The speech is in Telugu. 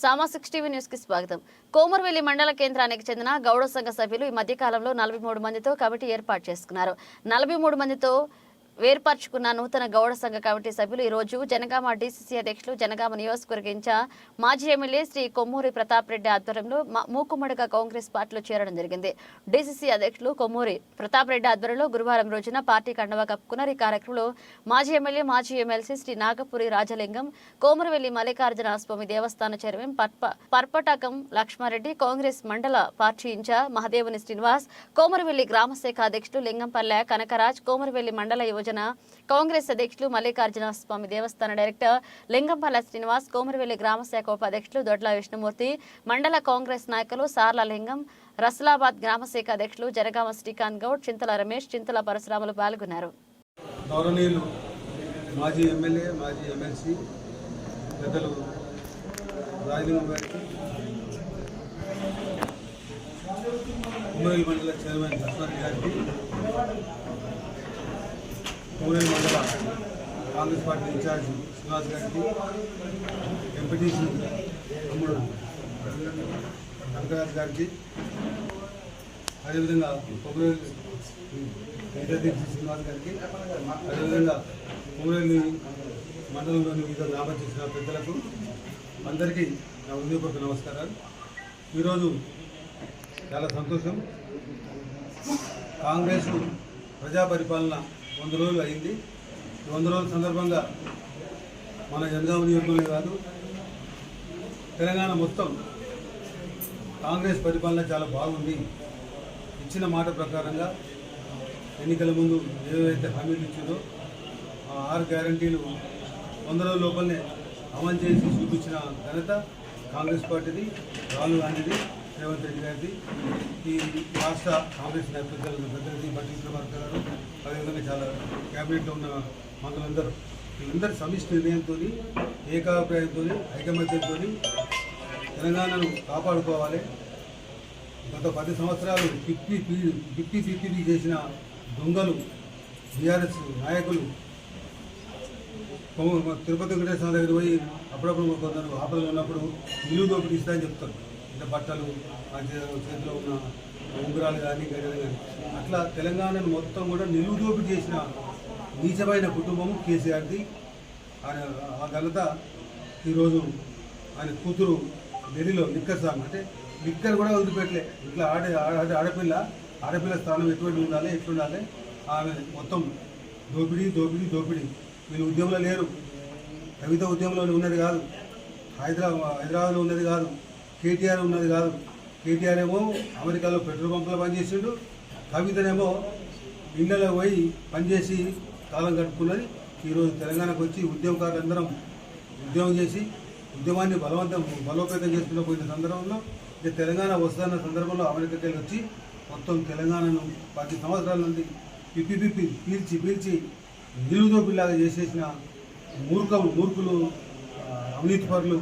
సామా సిక్స్ టీవీ న్యూస్కి స్వాగతం. కోమర్వెల్లి మండల కేంద్రానికి చెందిన గౌడ సంఘ సభ్యులు ఈ మధ్యకాలంలో నలభై మూడు మందితో కమిటీ ఏర్పాటు చేసుకున్నారు. నలభై మూడు మందితో వేర్పరచుకున్న నూతన గౌడ సంఘ కమిటీ సభ్యులు ఈ రోజు జనగామ డీసీసీ అధ్యక్షులు జనగామ నియోజకవర్గించ మాజీ ఎమ్మెల్యే శ్రీ కొమ్మూరి ప్రతాప్ రెడ్డి ఆధ్వర్యంలో మ- మూకుమ్మడిగా కాంగ్రెస్ పార్టీలో చేరడం జరిగింది. డీసీసీ అధ్యక్షులు కొమ్మూరి ప్రతాప్ రెడ్డి ఆధ్వర్యంలో గురువారం రోజున పార్టీ కండవా కప్పుకున్నారు. ఈ కార్యక్రమంలో మాజీ ఎమ్మెల్యే మాజీ ఎమ్మెల్సీ శ్రీ నాగపురి రాజలింగం కోమరవెల్లి మల్లికార్జున స్వామి దేవస్థాన చైర్మన్ పర్ప పర్పటకం లక్ష్మారెడ్డి కాంగ్రెస్ మండల పార్టీ ఇన్ఛార్జ్ మహదేవుని శ్రీనివాస్ కోమరవెల్లి గ్రామశాఖ అధ్యక్షులు లింగంపల్లె కనకరాజ్ కోమరవెల్లి మండల యువజన కాంగ్రెస్ అధ్యక్షులు మల్లికార్జున స్వామి దేవస్థాన డైరెక్టర్ లింగంపల్లె శ్రీనివాస్ కోమరవెల్లి గ్రామశాఖ ఉపాధ్యక్షులు దొడ్ల విష్ణుమూర్తి మండల కాంగ్రెస్ నాయకులు సార్ల లింగం రసలాబాద్ గ్రామశాఖ అధ్యక్షులు జనగామ శ్రీకాంత్ గౌడ్ చింతల రమేష్ చింతల పరశురాములు పాల్గొన్నారు. మాజీ ఎమ్మెల్యే మాజీ ఎమ్మెల్సీ పెద్దలు రాజలింగం గారికి మండల చైర్మన్ లక్ష్మణ్ గారికి కుమరేలి మండల కాంగ్రెస్ పార్టీ ఇన్ఛార్జ్ శ్రీనివాస్ గారికి ఎంపీటీసీ తమ్ముడు కనకరాజ్ గారికి అదేవిధంగా కొమరేలి అధ్యక్ష శ్రీనివాస్ గారికి అదేవిధంగా ఊరేలి మండలంలోని వివిధ గ్రామ చేసిన పెద్దలకు అందరికీ నా హృదయపూర్వక నమస్కారాలు. ఈరోజు చాలా సంతోషం. కాంగ్రెస్ ప్రజా పరిపాలన వంద రోజులు అయింది. వంద రోజుల సందర్భంగా మన జనగామ నియోజకవర్గమే కాదు తెలంగాణ మొత్తం కాంగ్రెస్ పరిపాలన చాలా బాగుంది. ఇచ్చిన మాట ప్రకారంగా ఎన్నికల ముందు ఏవైతే హామీలు ఇచ్చిందో ఆ ఆరు గ్యారంటీలు వంద రోజుల లోపలనే అమలు చేసి చూపించిన ఘనత కాంగ్రెస్ పార్టీది రాహుల్ గాంధీది. రేవంత్ రెడ్డి గారిది. ఈ రాష్ట్ర కాంగ్రెస్ నేతృత్వాలను పెద్దలది బట్టి విక్రమార్క గారు అదేవిధంగా చాలా క్యాబినెట్లో ఉన్న మంత్రులందరూ. వీళ్ళందరి సమిష్టి నిర్ణయంతో ఏకాభిప్రాయంతో ఐకమత్యంతో తెలంగాణను కాపాడుకోవాలి. గత పది సంవత్సరాలు ఫిఫ్టీ ఫిఫ్టీ ఫిఫ్టీ చేసిన దొంగలు బీఆర్ఎస్ నాయకులు తిరుపతి వెంకటేశ్వర దగ్గర పోయి అప్పుడప్పుడు కొందరు ఆపదలు ఉన్నప్పుడు నిలువు దోపిడీ ఇస్తాయని చెప్తారు. అంటే బట్టలు చేతిలో ఉన్న ఉంగరాలు కానీ గజలు కానీ అట్లా తెలంగాణను మొత్తం కూడా నిలువు దోపిడీ చేసిన నీచమైన కుటుంబం కేసీఆర్ది. ఆయన ఆ ఘనత ఈరోజు ఆయన కూతురు ఢిల్లీలో లిక్కర్ సాంగ్ అంటే లిక్కర్ కూడా వదిలిపెట్టలే. ఇట్లా ఆడే ఆడే ఆడపిల్ల ఆడపిల్ల స్థానం ఎటువంటి ఉండాలి ఎట్లుండాలి ఆమె మొత్తం దోపిడీ దోపిడీ దోపిడీ. వీళ్ళు ఉద్యమంలో లేరు. కవిత ఉద్యమంలో ఉన్నది కాదు. హైదరాబాద్ హైదరాబాద్లో ఉన్నది కాదు. కేటీఆర్ ఉన్నది కాదు. కేటీఆర్ ఏమో అమెరికాలో పెట్రోల్ పంపులో పనిచేసిండు. కవితనేమో ఇండియాలో పోయి పనిచేసి కాలం గడుపుకున్నది. ఈరోజు తెలంగాణకు వచ్చి ఉద్యమకారులందరం ఉద్యమం చేసి ఉద్యమాన్ని బలవంతం బలోపేతం చేసుకున్న పోయిన సందర్భంలో ఇక తెలంగాణ వస్తున్న సందర్భంలో అమెరికాకి వెళ్ళి వచ్చి మొత్తం తెలంగాణను పది సంవత్సరాల నుండి పిప్పి పిప్పి పీల్చి పీల్చి నిలువుదోపిలాగా చేసేసిన మూర్ఖం మూర్ఖులు అవినీతిపరులు అవినీతి పరులు